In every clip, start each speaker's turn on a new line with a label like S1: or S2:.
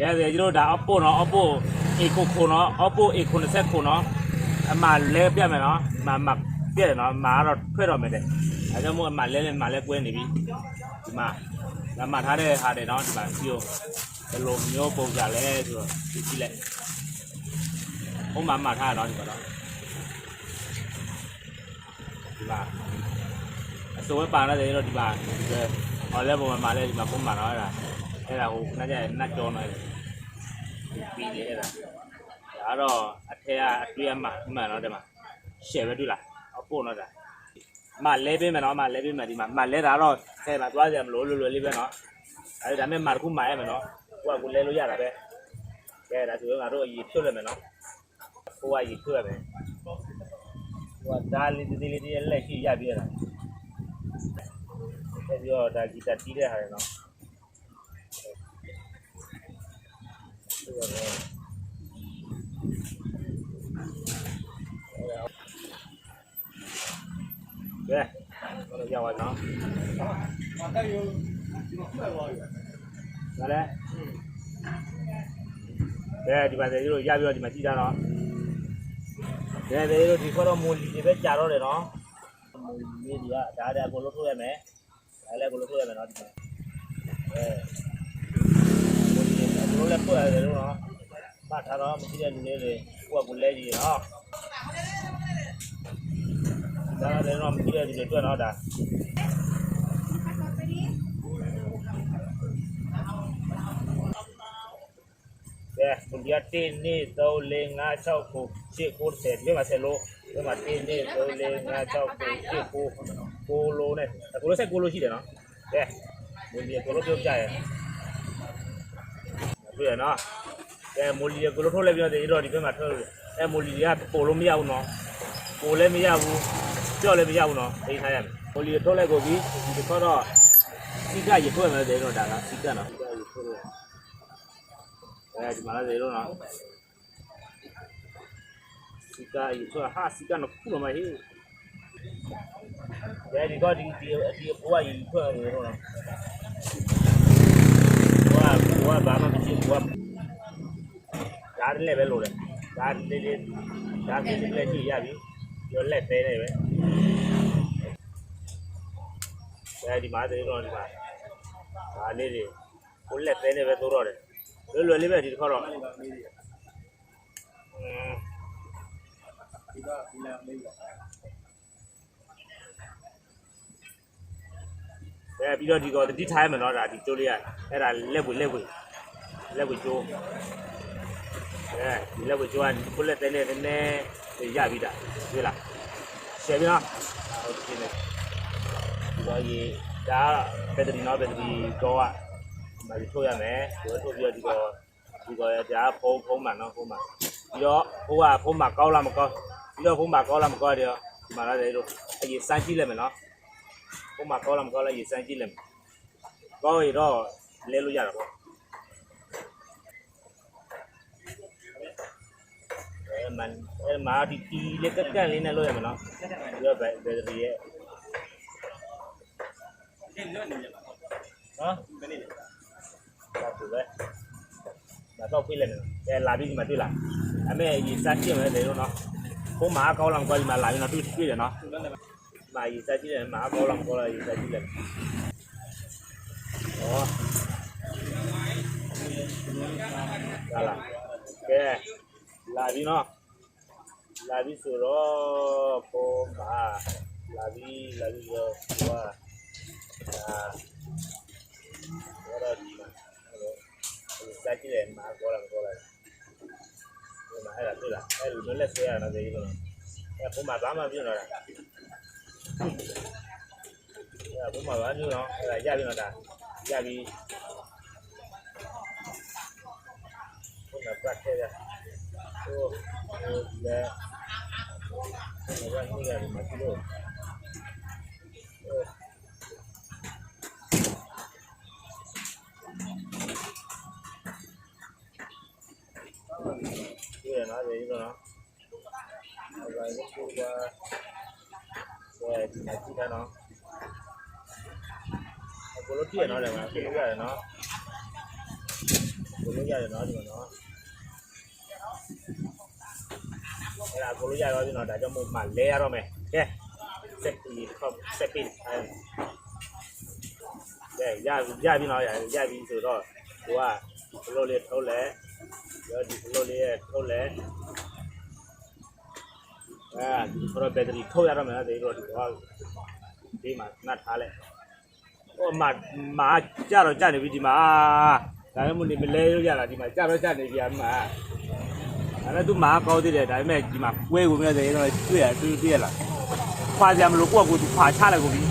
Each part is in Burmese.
S1: ရဲရဲကျွန်တော်ဒါ Oppo နော် Oppo A9 နော် Oppo A90 နော်အမှလဲပြတ်မယ်နော်မမပြည့်တယ်နော်မာတော့ထွက်တော့မယ်တဲ့အဲကြောင့်မို့အမှလဲလဲမှလဲကွဲနေပြီဒီမှာဒါမှထားတဲ့ဟာတွေနော်ဒီမှာစီကိုဘယ်လိုမျိုးပုံကြလဲဆိုတော့ကြည့်ကြည့်လိုက်ဟိုမှာမှထားရတော့ဒီမှာတော့ဒီမှာအစိုးရပါလာတယ်တော့ဒီမှာဟောလဲပုံမှာလဲဒီမှာပုံမှာတော့အဲ့ဒါ အဲ့ဒါဟိုခဏကျရင်နတ်ကြောနေတယ်ပြီးတယ်အဲ့ဒါဒါတော့အထက်ကအတွေ့အမှဒီမှာတော့ဒီမှာရှယ်ပဲတွေ့လားအပို့တော့ဒါမလဲပေးမယ်နော်မလဲပေးမယ်ဒီမှာမလဲတာတော့ဆယ်မှာသွားကြမလို့လွယ်လွယ်လေးပဲနော်အဲ့ဒါမဲ့မတစ်ခုမှရမယ်နော်ကိုကကိုလဲလို့ရတာပဲကဲဒါဆိုရင်ငါတို့အရေးဖြုတ်လိုက်မယ်နော်ကိုကအရေးဖြုတ်ရမယ်ကိုကဒါလေးဒီလေးလေးလက်ရှိရပြရတာဆက်ပြီးတော့ဒါဂီတာတီးတဲ့ဟာရယ်နော် ဟုတ်ပါမယ်ကဲတော့ရောက်ပါနော်ဒါလည်းကဲဒီမှာသေတို့ရပြီးတော့ဒီမှာကြည့်တာတော့ကဲသေတို့ဒီခေါတော့မူလီတွေပဲကြာတော့တယ်နော်မူလီလေးတွေကဒါတည်းအကုန်လုံးထုတ်ရမယ်ဒါလည်းအကုန်လုံးထုတ်ရမယ်နော်ဒီမှာအဲမူလီတွေအကုန် လုံးလည်းထုတ်ရတယ်လို့နော်မှတ်ထားတော့မရှိတဲ့လူလေးတွေကိုကကိုလဲကြည့်နော်ဒါလည်းတော့မရှိတဲ့လူတွေတွေ့တော့ဒါကဲဘုရားတင်းနေ3 4 5 6 9 10 9 10ဒီမှာ10လို့ဒီမှာတင်းနေ3 4 5 6 9 10 9 9လို့နဲ့ကိုလို့ဆက်9လို့ရှိတယ်နော်ကဲမူလီကိုလို့ပြောပြရဲ တွေ့ရနော်ကဲမူလီကိုလို့ထုတ်လိုက်ပြီးတော့ဒီတော့ဒီဘက်မှာထုတ်လို့အဲမူလီကပို့လို့မရဘူးနော်ပို့လည်းမရဘူးကြော့လည်းမရဘူးနော်အိမ်ထားရမယ်မူလီထုတ်လိုက်ကိုပြီးဒီတော့တော့စီကရေထွက်မယ်တဲ့တော့ဒါကစီကနော်စီကရေထွက်လို့အဲဒီမှာလည်းလို့နော်စီကာယူဆိုဟာစီကာနော်ခုလိုမဟေးအဲဒီတော့ဒီဒီဒီဘွားယူထွက်နေတော့နော်ဘွား ဘွားဘာမှမရှိဘွားဒါလည်းပဲလို့လေဒါလေးလေးဒါလေးလေးလက်ကြည့်ရပြီရောလက်သေးနေပဲအဲဒီမှာသေးတော့ဒီမှာဒါလေးတွေကိုလက်သေးနေပဲသိုးတော့တယ်လွယ်လွယ်လေးပဲဒီတစ်ခါတော့အင်း
S2: ဒီကဒီလာမေးပါ
S1: အဲပြီးတော့ဒီကောဒီထိုင်းမယ်နော်ဒါဒီကျိုးလေးကအဲ့ဒါလက်ဝေလက်ဝေလက်ဝေကျိုးအဲဒီလက်ဝေကျိုးကဒီကိုလက်တဲ့နဲ့နည်းနည်းရပြီတာတွေ့လားရှယ်ပြီနော်ဟုတ်ပြီလေဒီတော့ရေဒါဘက်ထရီနော်ဘက်ထရီကောကမဒီထုတ်ရမယ်ဒီထုတ်ပြီးတော့ဒီကောဒီကောရဒါဖုံးဖုံးမှနော်ဖုံးမှပြီးတော့ဟိုကဖုံးမှကောက်လားမကောက်ပြီးတော့ဖုံးမှကောက်လားမကောက်တယ်ဒီမှာလည်းတို့အရင်စမ်းကြည့်လိုက်မယ်နော် ဘုမကောင်းလားမကောင်းလားရေစမ်းကြည့်လိုက်မယ်ကောင်းရတော့လဲလို့ရတာပေါ့အဲမန်အဲမာဒီတီလေးကက်ကန့်လေးနဲ့လို့ရမယ်နော်ဒီတော့ဘယ်ဘယ်တည်းရဲ့
S2: ဒီလွတ်နေကြပါ
S1: နော်
S2: ဘယ်နည်းလဲ
S1: ဒါဆိုပဲဒါတော့ပြေးလိုက်မယ်အဲလာပြီးဒီမှာတွေ့လားအမေရေစမ်းကြည့်မယ်လေလို့နော်ဘုမကောင်းလားမကောင်းဒီမှာလာပြီးတော့တွေ့တွေ့တယ်နော်
S2: သူလည်း
S1: မာရေစမ်းကြည့်တယ်မာကောင်းလားမကောင်းလားရေစမ်းကြည့်လိုက်ဩလာလာကဲလာပြီနော်လာပြီဆိုတော့ပုံမှာလာပြီလာပြီဆိုတော့ဟိုကအာဘောရဒီမှာအဲ့ဒါစကြည့် တယ်မာကောလားမကောလားဒီမှာအဲ့ဒါတွေ့လားအဲ့လိုလက်ဆွဲရတာလေဒီလိုအဲ့ပုံမှာဘာမှပြနေတာအဲ့ပုံမှာဘာမျိုးနော်အဲ့ ဒါရပြီနော်ဒါရပြီပုံမှာပတ်ခဲ့ရဟိုဟိုလေဟိုကနေကြတယ်မကြည့်လို့ဒီရနော်ဒီလိုနော်အဲ့ဒါကိုကိုကအဲဒီမှာကြည့်တယ်နော်အကိုလို့ကြည့်ရနော်လည်းမကြည့်ရတယ်နော်ကိုလို့ရတယ်နော်ဒီမှာနော်အဲ့ဒါကိုလို့ရတော့ဒီနော်ဒါကြောင့်မို့မှလဲရတော့မယ်ကဲစက်ပြီးခေါစက်ပြီးအဲကဲရရပြီနော်ရရပြီဆိုတော့ကိုကဘလို့လေးထုတ်လဲရောဒီဘလို့လေးရဲ့ထုတ်လဲ အဲဒီဘလို့ဘက်ထရီထုတ်ရတော့မယ်နော်ဒီတော့ဒီတော့ဒီမှာနှတ်ထားလိုက်ဟိုမှာမာကြတော့ကြနေပြီဒီမှာဒါပေမဲ့မလဲရရတာဒီမှာကြတော့ကြနေပြီအမှာအဲ့ဒါသူမာကောင်းသေးတယ်ဒါပေမဲ့ဒီမှာကွဲကုန်ရတယ်တော့တွေ့ရတွေ့တွေ့ရလားခွာကြမလို့ကိုကကိုသူခွာချလိုက်ကုန်ပြီ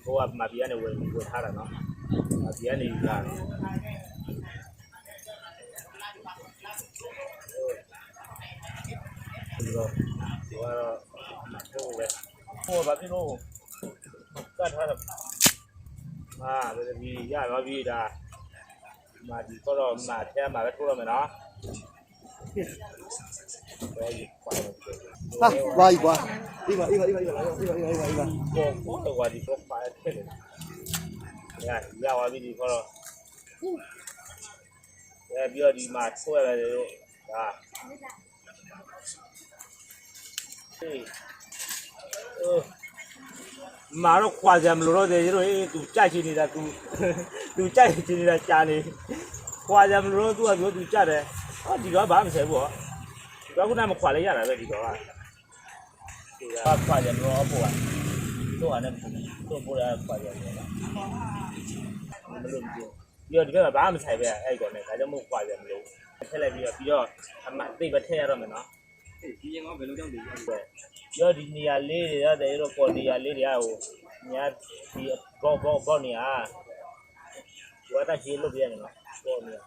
S1: အာဒီဖိုးကမဘီကနေဝင်ဝင်ထားတာနော်မဘီကနေယူလာတယ်ဒီတော့ဒီကတော့ဟိုပဲဟိုဘာဖြစ်လို့ကတ်ထားတာအာဒါဒီရပါပြီဒါမာဒီတော့မာထဲမှာပဲထိုးရမယ်နော် ဘယ်ကြီးပါလဲ
S3: ဟာဝါကြီးကွာဒီမှာဒီမှာဒီမှာဒီမှာဒီမှာဒီမှာဒီမှာ
S1: ပေါ်ပေါ်တော့ဒီတော့ပါတဲ့တယ်။ညာရပါပြီဒီကတော့အဲပြီးတော့ဒီမှာဆွဲရတယ်လို့ဒါဟေးအိုးမာတော့ခွာကြမလို့တော့တယ်တို့ဟေး तू ကြိုက်ချင်နေတာ तू तू ကြိုက်ချင်နေတာကြာနေခွာကြမလို့တော့ तू ကပြော तू ကြတယ်ဟောဒီတော့ဘာမှမဆိုင်ဘူးဟောဒီ တော့ခုနကမခွာလိုက်ရတာပဲဒီတော့ကဒီကခွာကြမလို့အဖို့ကတော့အဲ့တော့ပေါ်ရပါရတယ်နော်မလို့ပြီးတော့ဒီဘက်မှာဘာမှမဆိုင်ပဲအဲ့ကောနဲ့ဒါကြောင့်မို့ခွာကြမလို့ထည့်လိုက်ပြီးတော့ပြီးတော့အမသိပဲထည့်ရတော့မယ်နော်
S2: ဒီရင်ကဘယ်လိုကြောင့်ဒီ
S1: ပြီးတော့ဒီနေရာလေးတွေရတယ်တော့ပေါ်နေရာလေးတွေကဟိုညာဒီဘောဘောဘောနေရာဝါတာရှင်းလို့ပြရတယ်နော်ပေါ်နေရာ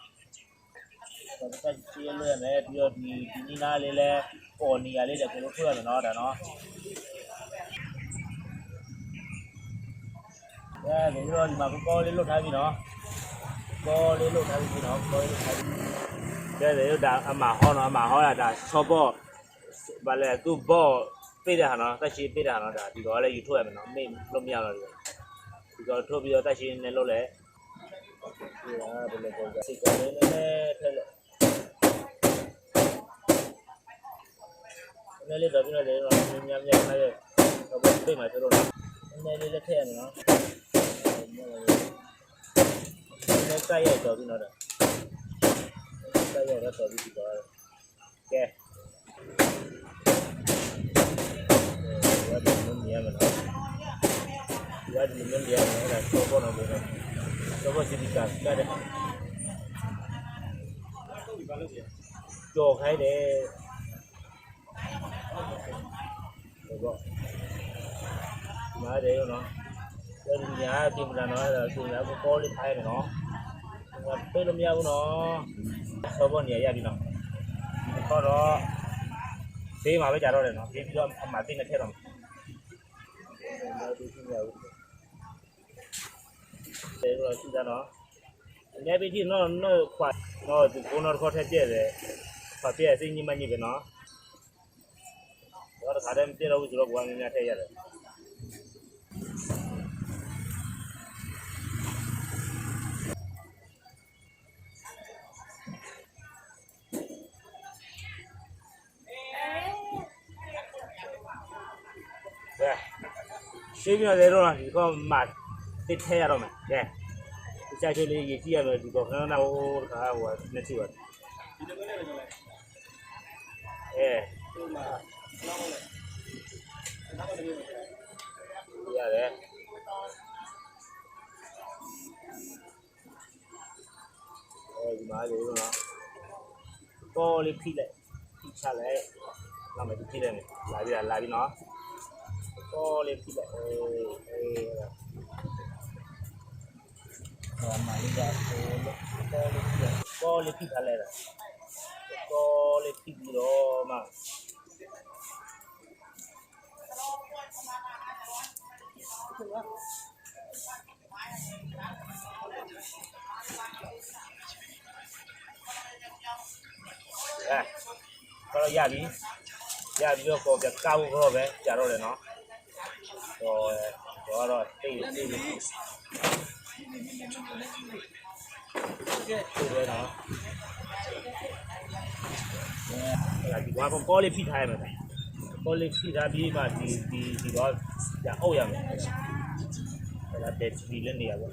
S1: ဘာသာရှင်းလို့ရမယ်ပြီးတော့ဒီဒီနီနာလေးလဲပေါ်နေရာလေးတွေကိုလို့ထွက်ရတယ်နော်ဒါနော်အဲဒီတော့ဒီမှာကောလေးလွတ်ထားပြီနော်ကောလေးလွတ်ထားပြီနော်ကောလေးလွတ်ထားပြီကဲလေဒါအမဟောနော်အမဟောရတာဆောဘောဘာလဲသူဘောပြေးတာနော်တက်ရှိပြေးတာနော်ဒါဒီတော့လည်းယူထုတ်ရမယ်နော်မေ့လို့မရတော့ဘူးဒီတော့ထုတ်ပြီးတော့တက်ရှိနေလို့လေဒီဟာဘယ်လိုပုံစံစိတ်ကောလေးနဲ့ထည့်လို့နည်းလေး တော့ပြနေတယ်နော်ညံ့ညံ့နဲ့တော့ပြေးမှဆိုတော့နည်းလေးလက်ထည့်ရမယ်နော် nó cay ở chỗ nó đó cay ở đó chỗ đi đó ok gia đình mình nhẹ mình gia đình mình nhẹ mình là số con nó được rồi số con chỉ đi cả cái đấy
S2: တော့ဒီပါလို့ပြ
S1: chỗ khai để được không mà để nó gia đình nhà tìm là nó là tìm là có có lên thay này nó ငါပြေးလို့မရဘူးနော်သောဘောနေရရပြီနော်ခေါ်တော့ဘေးမှာပဲကြာတော့တယ်နော်ပြေးပြီးတော့အမှသိနေထည့်တော့မယ်တယ်တော့စီးတာနော်အများကြီးနော်နော်ခွာနော်ဒီကိုနော်ခေါ်ထက်ကျဲတယ်ခွာပြည့်စိတ်ညစ်မညစ်ပဲနော် တော့ခါတယ်မပြေတော့ဘူးဆိုတော့ကိုယ်ကများများထည့်ရတယ်ကဲရှင်းပြတယ်တော့ဒီကောမတ်တစ်ထဲရတော့မယ်ကဲဒီချာချိုလေးကြီးကြည့်ရမယ်ဒီကောခဏနာဟိုခါဟိုနှစ်ချိပါ
S2: ဒီလိုပဲလည်းပဲ
S1: အဲ ပေါ်လေးဖိလိုက်ဖိချလိုက်နောက်မှဒီဖိလိုက်လာပြီလာပြီနော်ပေါ်လေးဖိလိုက်အေးအေးအဲ့ဒါမှလေးကပေါ်လေးပေါ်လေးဖိထားလိုက်တာပေါ်လေးဖိပြီးတော့မှတော့ ရပြီရပြီးတော့ပေါ်ပြကောက်ဖို့တော့ပဲကြာတော့တယ်နော်ဟောတော့တော့တိတ်တိတ်တိတ်တယ်နော်အဲဒီဘာပေါ်ပေါ်လေးဖိထားရမယ်ပေါ်လေးဖိထားပြီးမှဒီဒီဒီတော့ကြာအုပ်ရမယ်အဲ့ဒါတက်ဒီလည်းနေရပါ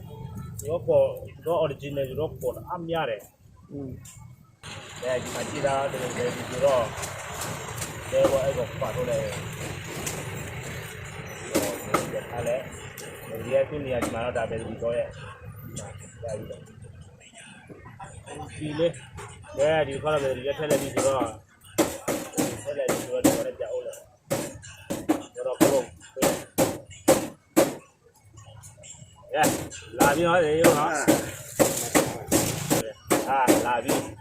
S1: တော့ပေါ်တော့ original တော့ပေါ်အများတယ်
S3: อืม
S1: အဲဒီမှာကြည့်တာတကယ်ဒီဆိုတော့ဒေဝအဲ့ကပတ်တော့လေဒီကလည်းဒီရခုနေရာဒီမှာတော့ဒါပဲဒီတော့ရဲ့ဒါကြီးတော့ဒီလေအဲဒီခေါ်လာတယ်ဒီရက်ထက်လိုက်ပြီဆိုတော့ထက်လိုက်ပြီဆိုတော့ဒီမှာကြောက်လို့တော့ပုံရလာပြီးတော့ရေရောနော်အာလာပြီး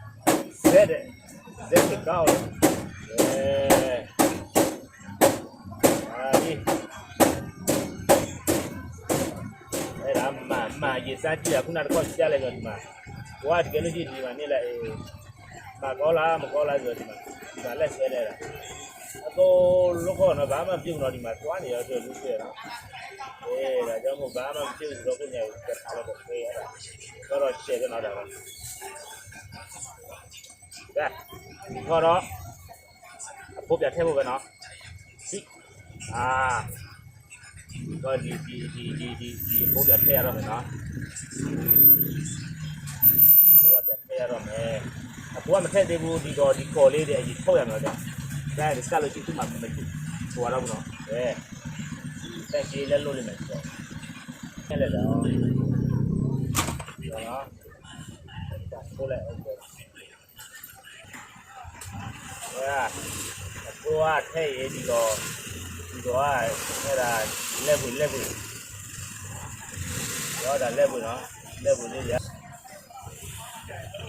S1: zete zete kaule eh, ali era mama jesati hakuna alikuwa sijale nyuma watu kenu hii ni manila eh magola magola zote bala selera ako loko na bama mpiu na ni eh, matwani ya ndio ndio eh na jamu bama mpiu ndio kunya kwa kwa kwa kwa kwa kwa ko eh. Ko ro che ko no da. ကဲဒီခေါ်တော့အဖို့ပြထည့်ဖို့ပဲနော်စီအာတော့ဒီဒီဒီဒီဒီဒီအဖို့ပြထည့်ရတော့မယ်နော်အဖို့ပြထည့်ရတော့မယ်အဖို့ကမထည့်သေးဘူးဒီတော့ဒီကော်လေးတွေအရင်ထုတ် ရမှာကြောင့်ဒါဒီစကလို့ရှိသူ့မှာမကြည့်ဟိုတော့ဘူးနော်အဲတက်ကြီးလက်လို့လိမ့်မယ်ဆိုတော့လဲတော့နော်ပို့လိုက်အောင် Yeah.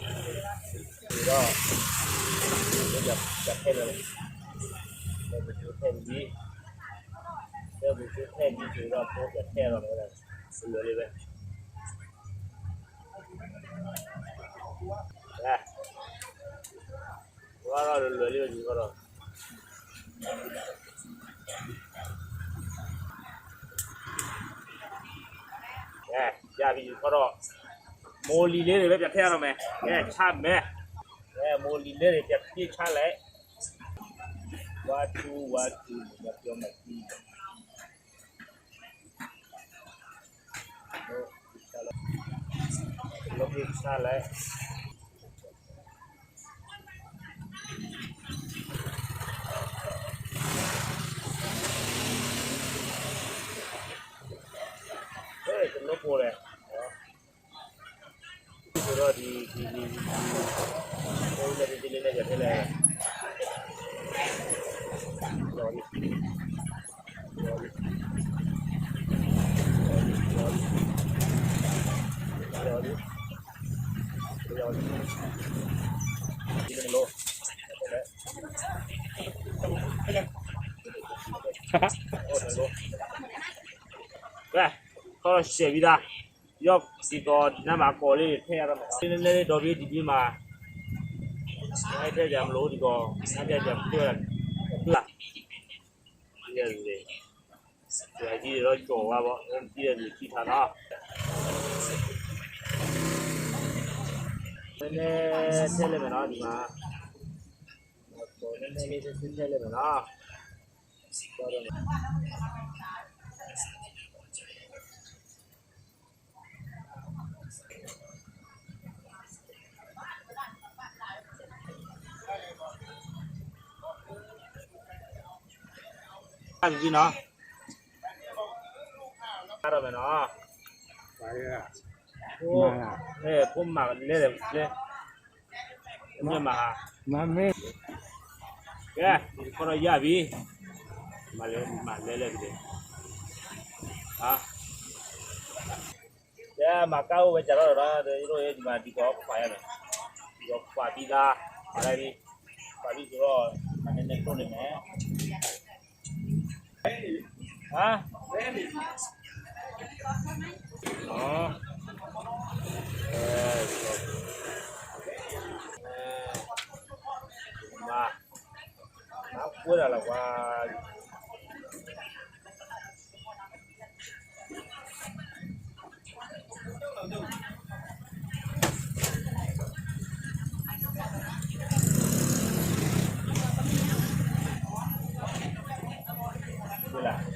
S1: ကိုကထဲ့ရေးဒီတော့ဒီတော့အဲ့ဒါလက်ဘူးလ က်ဘူးတော့ဒါလက်ဘူးနော်လက်ဘူးလေးရဒီတော့ဒီကတက်ထဲ့တယ်လက်ဘူးထည့်ပြီးလက်ဘူးထည့်ပြီးဆိုတော့ပို့တက်ထဲ့တော့လည်းစလိုလေးပဲ Yeah. ဘာလို့လွယ်လေးကြီးကတော့အဲရပြီတော့မိုလီလေးတွေပဲပြတ်ထည့်ရတော့မယ်အဲချမယ်အဲမိုလီလေးတွေပြတ်ပြချလိုက်ဝါတူဝါတူမပြောမကြည့်လောကီချလိုက် အဲ့ဒါလို့ပေါ်တယ်ဆိုတော့ဒီဒီဒီဟိုလည်းဒီလေးနဲ့ကြတယ်လေတော်ပြီတော်ပြီတော်ပြီတော်ပြီဒီလို ကဲခေါ်ရှေ့ပြီးသားရော့စီကောနံပါတ်ကော်လေးထည့်ရတော့မယ်နည်းနည်းလေးတော်ပြီးဒီပြီးမှာအဲ့တဲ့ကြမလို့ဒီကောအဲ့တဲ့ကြတွေ့ရတွေ့ဒီရလေဒီအကြီးတော့ကြော်ပါပေါ့ဒီရလေကြည့်ထားတော့ နည်းနည်းထည့်လိုက်မယ်နော်ဒီမှာနည်းနည်းလေးထည့် လိုက်မယ်နော်တော်တယ်အဲ့ဒီနော်အဲ့တော့မယ်နော်
S3: ပါရရ
S1: ဟိုအဲပုံမှန်လဲတယ်လဲမြတ်မဟာ
S3: မမေ
S1: ကဲဒီခေါ်ရပြီမလဲမလဲလဲပြီဟာကဲမကောက်ပဲကြတော့တော့ဒီလိုရဲ့ဒီမှာဒီကောပါရမယ်ဒီကောပါပြီးသားပါလိုက် fuera la guay.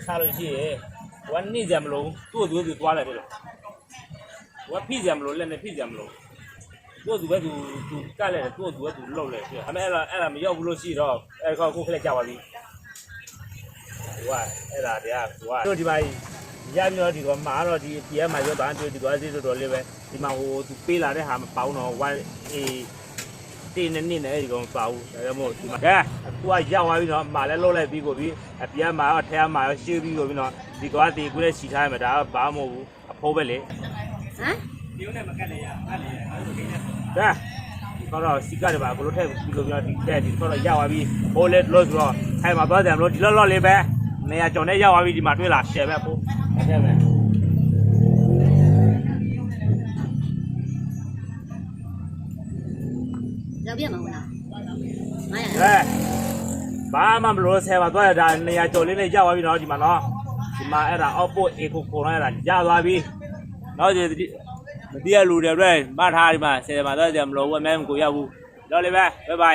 S1: Sao rồi chị? Quán đi dèm lúng, tua tua tua tua lại đây rồi. ဟုတ်လားစားလို့ရှိရင်ဝမ်းနေကြမလို့သူ့သူသူသွားလိုက်တယ်လို့ဝမ်းဖိကြမလို့လက်နဲ့ဖိကြမလို့သူ့သူပဲသူသူကတ်လိုက်တယ်သူ့သူပဲသူလှုပ်လိုက်တယ်အမေအဲ့ဒါအဲ့ဒါမရောက်ဘူးလို့ရှိတော့အဲ့ခေါကိုခလက်ကြပါပြီဟိုကအဲ့ဒါတရားဟိုကတို့ဒီမှာရမ်းတော့ဒီကမာတော့ဒီပြဲမှာရောတာတွေ့ဒီကွာစီတော်တော်လေးပဲဒီမှာဟိုသူပေးလာတဲ့ဟာမပေါင်းတော့ဝိုင်းအေးတင်းနေနေနေဒီကောင်ပါဘူးဒါကြောင့်မို့ဒီမှာကဲအခုကရောက်သွားပြီနော်မာလဲလှုပ်လိုက်ပြီးကိုပြီးအပြဲမှာရောထဲမှာရောရှေ့ပြီးကိုပြီးနော်ဒီကွာတီကူလည်းခြိထားရမှာဒါကဘာမှမဟုတ်ဘူးအဖိုးပဲလေ
S4: ဟမ်
S2: ဒီနဲ့မကတ်လေရအဲ့လေအဲ့ဒီကိစ္စ
S1: ဒါဒီကတော့စီကတ်ပါဘလို့ထည့်ပြီးလို့ပြောဒီတဲ့ဒီတော့ရောက်သွားပြီဟိုလက်လို့ဆိုတော့အဲမှာသွားတယ်မလို့ဒီလော့လော့လေးပဲနေရာကြောင်နဲ့ရောက်သွားပြီဒီမှာတွေ့လာရှယ်ပဲပို့အဲ့ဒါပဲ
S4: ရောက်ပြမဟုတ်လားငါရ
S1: အဲဘာမှမလို့ဆယ်ပါသွားတာနေရာကြောင်လေးနဲ့ရောက်သွားပြီနော်ဒီမှာနော်ဒီမှာအဲ့ဒါအောက်ပို့အေကိုကိုရိုင်းအဲ့ဒါရသွားပြီ နော်ဒီမတိရလူတွေအတွက်မှတ်ထားဒီမှာဆယ်ပါသွားတယ်မလို့ဝက်မဲမကိုရောက်ဘူးတော့လေပဲဘိုင်ဘိုင်